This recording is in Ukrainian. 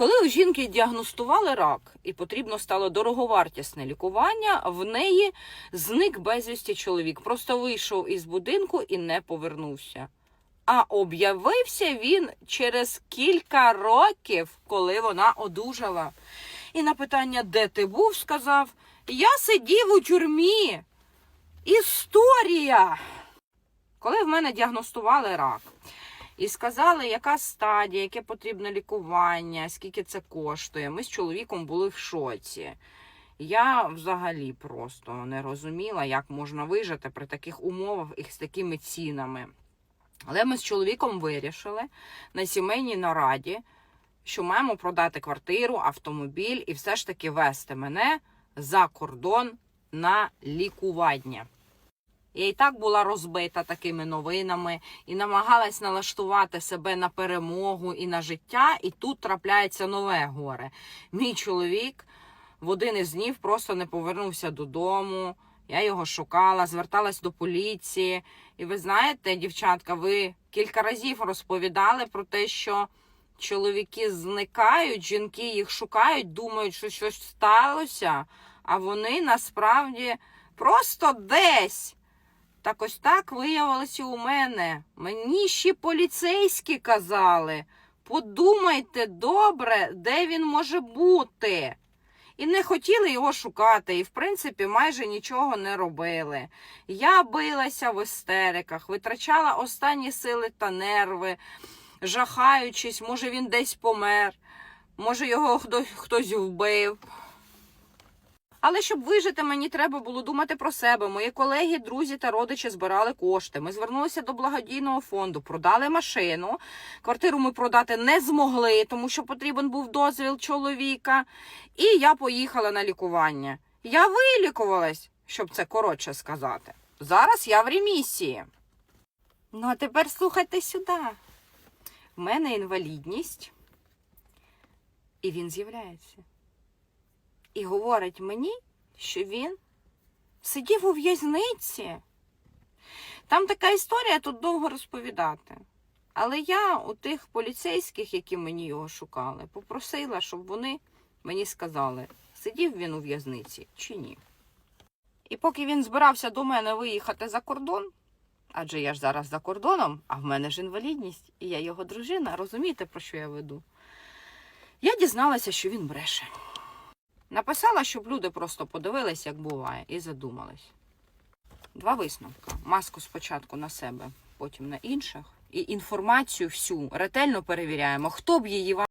Коли у жінки діагностували рак і потрібно стало дороговартісне лікування, в неї зник безвісті чоловік. Просто вийшов із будинку і не повернувся. А об'явився він через кілька років, коли вона одужала. І на питання, де ти був, сказав: Я сидів у тюрмі. Історія. Коли в мене діагностували рак і сказали, яка стадія, яке потрібно лікування, скільки це коштує, ми з чоловіком були в шоці. Я взагалі просто не розуміла, як можна вижити при таких умовах і з такими цінами. Але ми з чоловіком вирішили на сімейній нараді, що маємо продати квартиру, автомобіль і все ж таки вести мене за кордон на лікування. Я і так була розбита такими новинами і намагалась налаштувати себе на перемогу і на життя, і тут трапляється нове горе. Мій чоловік в один із днів просто не повернувся додому. Я його шукала, зверталась до поліції. І ви знаєте, дівчатка, ви кілька разів розповідали про те, що чоловіки зникають, жінки їх шукають, думають, що щось сталося, а вони насправді просто десь. Так ось так виявилося у мене. Мені ще поліцейські казали. Подумайте добре, де він може бути. І не хотіли його шукати, і, в принципі, майже нічого не робили. Я билася в істериках, витрачала останні сили та нерви, жахаючись, може він десь помер, може його хтось, вбив. Але щоб вижити, мені треба було думати про себе. Мої колеги, друзі та родичі збирали кошти. Ми звернулися до благодійного фонду, продали машину. Квартиру ми продати не змогли, тому що потрібен був дозвіл чоловіка. І я поїхала на лікування. Я вилікувалась, щоб це коротше сказати. Зараз я в ремісії. Ну, а тепер слухайте сюди. В мене інвалідність, і він з'являється і говорить мені, що він сидів у в'язниці. Там така історія, тут довго розповідати. Але я у тих поліцейських, які мені його шукали, попросила, щоб вони мені сказали, сидів він у в'язниці чи ні. І поки він збирався до мене виїхати за кордон, адже я ж зараз за кордоном, а в мене ж інвалідність, і я його дружина, розумієте, про що я веду? Я дізналася, що він бреше. Написала, щоб люди просто подивились, як буває, і задумались. Два висновки. Маску спочатку на себе, потім на інших. І інформацію всю ретельно перевіряємо. Хто б її вам